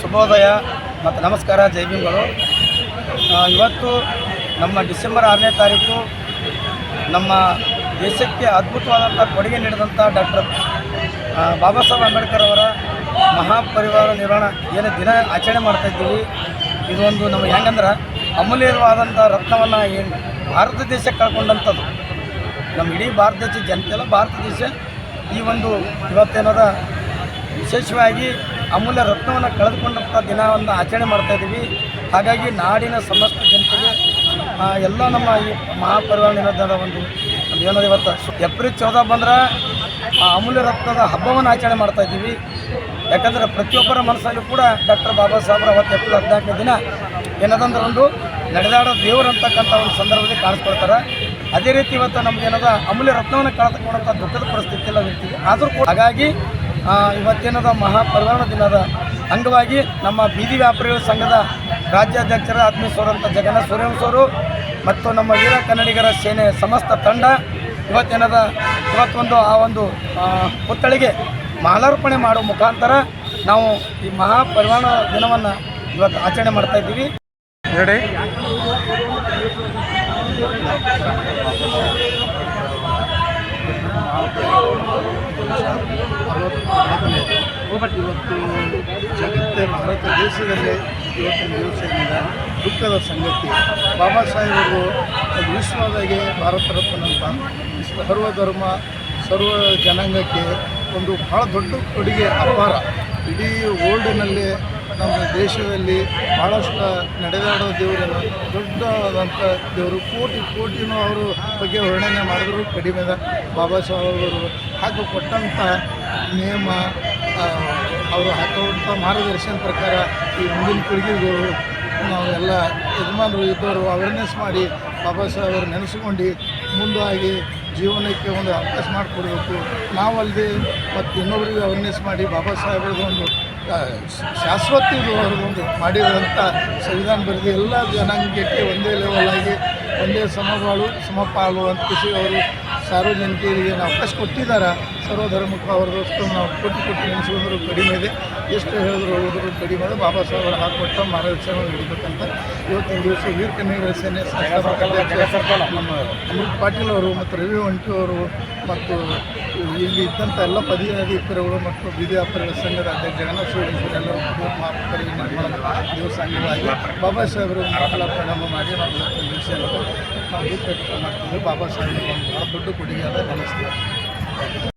ಶುಭೋದಯ ಮತ್ತು ನಮಸ್ಕಾರ, ಜೈ ಭೀಮ್ಗಳು. ಇವತ್ತು ನಮ್ಮ ಡಿಸೆಂಬರ್ ಆರನೇ ತಾರೀಕು ನಮ್ಮ ದೇಶಕ್ಕೆ ಅದ್ಭುತವಾದಂಥ ಕೊಡುಗೆ ನೀಡಿದಂಥ ಡಾಕ್ಟರ್ ಬಾಬಾ ಸಾಹೇಬ್ ಅಂಬೇಡ್ಕರ್ ಅವರ ಮಹಾಪರಿವಾರ ನಿರ್ವಹಣಾ ಏನು ದಿನ ಆಚರಣೆ ಮಾಡ್ತಾ ಇದ್ದೀವಿ. ಇದೊಂದು ನಮಗೆ ಹೆಂಗಂದ್ರೆ ಅಮೂಲ್ಯವಾದಂಥ ರತ್ನವನ್ನು ಏನು ಭಾರತ ದೇಶಕ್ಕೆ ಕಳ್ಕೊಂಡಂಥದ್ದು. ನಮ್ಮ ಇಡೀ ಭಾರತ ದೇಶ ಜನತೆಲ್ಲ ಭಾರತ ದೇಶ ಈ ಒಂದು ಇವತ್ತೇನದ ವಿಶೇಷವಾಗಿ ಅಮೂಲ್ಯ ರತ್ನವನ್ನು ಕಳೆದುಕೊಂಡಂಥ ದಿನವನ್ನು ಆಚರಣೆ ಮಾಡ್ತಾ ಇದ್ದೀವಿ. ಹಾಗಾಗಿ ನಾಡಿನ ಸಮಸ್ತ ಜನತೆಗೆ ಎಲ್ಲ ನಮ್ಮ ಈ ಮಹಾಪರಿವಾರ ದಿನದ ಒಂದು ಏನದು ಇವತ್ತು, ಏಪ್ರಿಲ್ ಚೌದ ಬಂದ್ರೆ ಆ ಅಮೂಲ್ಯ ರತ್ನದ ಹಬ್ಬವನ್ನು ಆಚರಣೆ ಮಾಡ್ತಾ ಇದ್ದೀವಿ. ಯಾಕಂದರೆ ಪ್ರತಿಯೊಬ್ಬರ ಮನಸ್ಸಲ್ಲೂ ಕೂಡ ಡಾಕ್ಟರ್ ಬಾಬಾ ಸಾಹೇಬ್ರ ಅವತ್ತು ಏಪ್ರಿಲ್ ಹದಿನಾಲ್ಕನೇ ದಿನ ಏನದಂದ್ರೆ ಒಂದು ನಡೆದಾಡೋ ದೇವರು ಅಂತಕ್ಕಂಥ ಒಂದು ಸಂದರ್ಭದಲ್ಲಿ ಕಾಣಿಸ್ಕೊಳ್ತಾರೆ. ಅದೇ ರೀತಿ ಇವತ್ತು ನಮ್ಗೆ ಏನದ ಅಮೂಲ್ಯ ರತ್ನವನ್ನು ಕಳೆದುಕೊಂಡಂಥ ದುಃಖದ ಪರಿಸ್ಥಿತಿ ಎಲ್ಲ ಇರ್ತೀವಿ. ಆದರೂ ಕೂಡ ಹಾಗಾಗಿ ಇವತ್ತೇನದ ಮಹಾಪರ್ವಣ ದಿನದ ಅಂಗವಾಗಿ ನಮ್ಮ ಬೀದಿ ವ್ಯಾಪಾರಿಗಳ ಸಂಘದ ರಾಜ್ಯಾಧ್ಯಕ್ಷರ ಆತ್ಮೀಯಸ್ವರಂತ ಜಗನ್ನಾಥ ಸೂರ್ಯವಂಶವರು ಮತ್ತು ನಮ್ಮ ವೀರ ಕನ್ನಡಿಗರ ಸೇನೆ ಸಮಸ್ತ ತಂಡ ಇವತ್ತೇನದ ಇವತ್ತೊಂದು ಆ ಒಂದು ಪುತ್ಥಳಿಗೆ ಮಾಲಾರ್ಪಣೆ ಮಾಡುವ ಮುಖಾಂತರ ನಾವು ಈ ಮಹಾಪರಿವಾರ ದಿನವನ್ನು ಇವತ್ತು ಆಚರಣೆ ಮಾಡ್ತಾ ಇದ್ದೀವಿ. ಹೇಳಿ. ಇವತ್ತು ಜಗತ್ತೇ ಭಾರತ, ದೇಶದಲ್ಲಿ ಇವತ್ತಿನ ದಿವಸ ಏನಿದೆ ದುಃಖದ ಸಂಗತಿ. ಬಾಬಾ ಸಾಹೇಬರು ವಿಶ್ವದಾಗೆ ಭಾರತ ರತ್ನಂತ ಸರ್ವ ಧರ್ಮ, ಸರ್ವ ಜನಾಂಗಕ್ಕೆ ಒಂದು ಭಾಳ ದೊಡ್ಡ ಕೊಡುಗೆ, ಅಪಾರ. ಇಡೀ ವರ್ಲ್ಡ್ನಲ್ಲಿ ನಮ್ಮ ದೇಶದಲ್ಲಿ ಭಾಳಷ್ಟು ನಡೆದಾಡೋ ದೇವರನ್ನು ದೊಡ್ಡದಾದಂಥ ದೇವರು. ಕೋಟಿ, ಕೋಟಿನೂ ಅವರು ಬಗ್ಗೆ ವರ್ಣನೆ ಮಾಡಿದ್ರು ಕಡಿಮೆದ. ಬಾಬಾ ಸಾಹೇಬ್ ಅವರು ಕೊಟ್ಟಂಥ ನಿಯಮ ಅವರು ಹಾಕುವಂಥ ಮಾರ್ಗದರ್ಶನ ಪ್ರಕಾರ ಈ ಮುಂದಿನ ಪೀಳಿಗೆಗಳು ಎಲ್ಲ ಯಜಮಾನರು ಇದ್ದವರು ಅವೇರ್ನೆಸ್ ಮಾಡಿ ಬಾಬಾ ಸಾಹೇಬ್ ಅವರು ನೆನೆಸ್ಕೊಂಡು ಮುಂದಾಗಿ ಜೀವನಕ್ಕೆ ಒಂದು ಅವಕಾಶ ಮಾಡಿಕೊಡ್ಬೇಕು. ನಾವಲ್ಲದೆ ಮತ್ತು ಇನ್ನೊಬ್ಬರಿಗೆ ಅವೇರ್ನೆಸ್ ಮಾಡಿ ಬಾಬಾ ಸಾಹೇಬ್ರದ್ದು ಒಂದು ಶಾಶ್ವತ ಒಂದು ಮಾಡಿರುವಂಥ ಸಂವಿಧಾನ ಬರೆದು ಎಲ್ಲ ಜನಾಂಗಕ್ಕೆ ಒಂದೇ ಲೆವೆಲ್ ಆಗಿ ಒಂದೇ ಸಮಬಾಳು, ಸಮಪಾಲು ಅಂತ ಖುಷಿ ಅವರು ಸಾರ್ವಜನಿಕರಿಗೆ ಅವಕಾಶ ಕೊಟ್ಟಿದ್ದಾರೆ. ಸರ್ವಧರ್ಮಕ್ಕೂ ಅವ್ರದಷ್ಟು ನಾವು ಕೊಟ್ಟು ಕೊಟ್ಟು ನೆನೆಸ್ಕೊಂಡ್ರು ಕಡಿಮೆ ಇದೆ. ಎಷ್ಟು ಹೇಳಿದ್ರು ಹೇಳಿದ್ರು ಕಡಿಮೆ ಇದೆ. ಬಾಬಾ ಸಾಹೇಬ್ ಅವರು ಹಾಕೊಟ್ಟ ಮಾರ್ಗದರ್ಶನ ನೀಡಬೇಕಂತ ಇವತ್ತಿನ ದಿವಸ ವೀರ ಕನ್ನಡ ಸೇನೆ ನಮ್ಮ ಅಮೃತ್ ಪಾಟೀಲ್ ಅವರು ಮತ್ತು ರವಿ ಒಂಟಿ ಅವರು ಮತ್ತು ಇಲ್ಲಿ ಇದ್ದಂಥ ಎಲ್ಲ ಪದಾಧಿಕಾರಿಗಳು ಮತ್ತು ಬೀದಿ ವ್ಯಾಪಾರಿಗಳ ಸಂಘದ ಅಧ್ಯಕ್ಷ ಜಗನ್ನಾಥ ಎಲ್ಲರೂ ಸಂಘವಾಗಿ ಬಾಬಾ ಸಾಹೇಬರು ಮಕ್ಕಳ ಪರಿಣಾಮ ಮಾಡಿ ನಾವು ದಿವಸ ಮಾಡ್ತೀವಿ ಬಾಬಾ ಸಾಹೇಬರು ಒಂದು ಭಾಳ ದೊಡ್ಡ ಕೊಡುಗೆ ಅಂತ